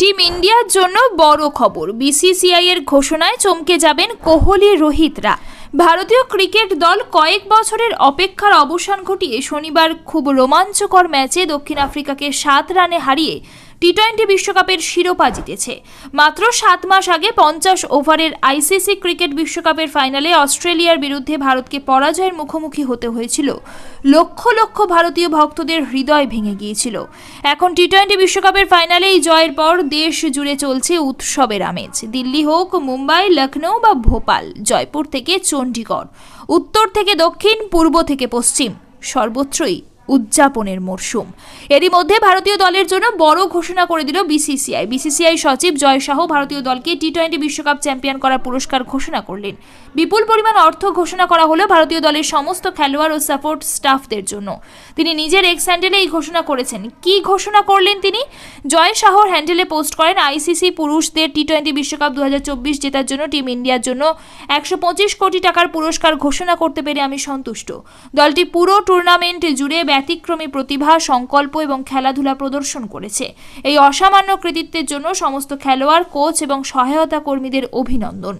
Team ইন্ডিয়ার জন্য বড় খবর। বিসিসিআই এর ঘোষণায় চমকে যাবেন কোহলি, রোহিতরা। ভারতীয় ক্রিকেট দল কয়েক বছরের অপেক্ষার অবসান ঘটিয়ে শনিবার খুব রোমাঞ্চকর ম্যাচে দক্ষিণ আফ্রিকাকে সাত রানে হারিয়ে টি টোয়েন্টি বিশ্বকাপের শিরোপা জিতেছে। মাত্র সাত মাস আগে পঞ্চাশ ওভারের আইসিসি ক্রিকেট বিশ্বকাপের ফাইনালে অস্ট্রেলিয়ার বিরুদ্ধে ভারতকে পরাজয়ের মুখোমুখি হতে হয়েছিল। লক্ষ লক্ষ ভারতীয় ভক্তদের হৃদয় ভেঙে গিয়েছিল। এখন টি টোয়েন্টি বিশ্বকাপের ফাইনালে এই জয়ের পর দেশ জুড়ে চলছে উৎসবের আমেজ। দিল্লি হোক, মুম্বাই লখনৌ বা ভোপাল, জয়পুর থেকে চণ্ডীগড়। উত্তর থেকে দক্ষিণ, পূর্ব থেকে পশ্চিম। সর্বত্রই উদযাপনের মরশুম। এরই মধ্যে ভারতীয় দলের জন্য বড় ঘোষণা করে দিল বিসিসিআই। বিসিসিআই সচিব জয় শাহ ভারতীয় দলকে টি টোয়েন্টি বিশ্বকাপ চ্যাম্পিয়ন করার পুরস্কার ঘোষণা করলেন। বিপুল পরিমাণ অর্থ ঘোষণা করা হলো ভারতীয় দলের সমস্ত খেলোয়াড় ও সাপোর্ট স্টাফদের জন্য। তিনি নিজের এক্স হ্যান্ডেলে এই ঘোষণা করেছেন। কি ঘোষণা করলেন তিনি? জয় শাহর হ্যান্ডেলে পোস্ট করেন আইসিসি পুরুষদের টি টোয়েন্টি বিশ্বকাপ দু হাজার চব্বিশ জেতার জন্য টিম ইন্ডিয়ার জন্য একশো পঁচিশ কোটি টাকার পুরস্কার ঘোষণা করতে পেরে আমি সন্তুষ্ট। দলটি পুরো টুর্নামেন্ট জুড়ে ব্যতিক্রমী প্রতিভা, সংকল্প এবং খেলাধুলা প্রদর্শন করেছে। এই অসামান্য কৃতিত্বের জন্য সমস্ত খেলোয়াড়, কোচ এবং সহায়তা কর্মীদের অভিনন্দন।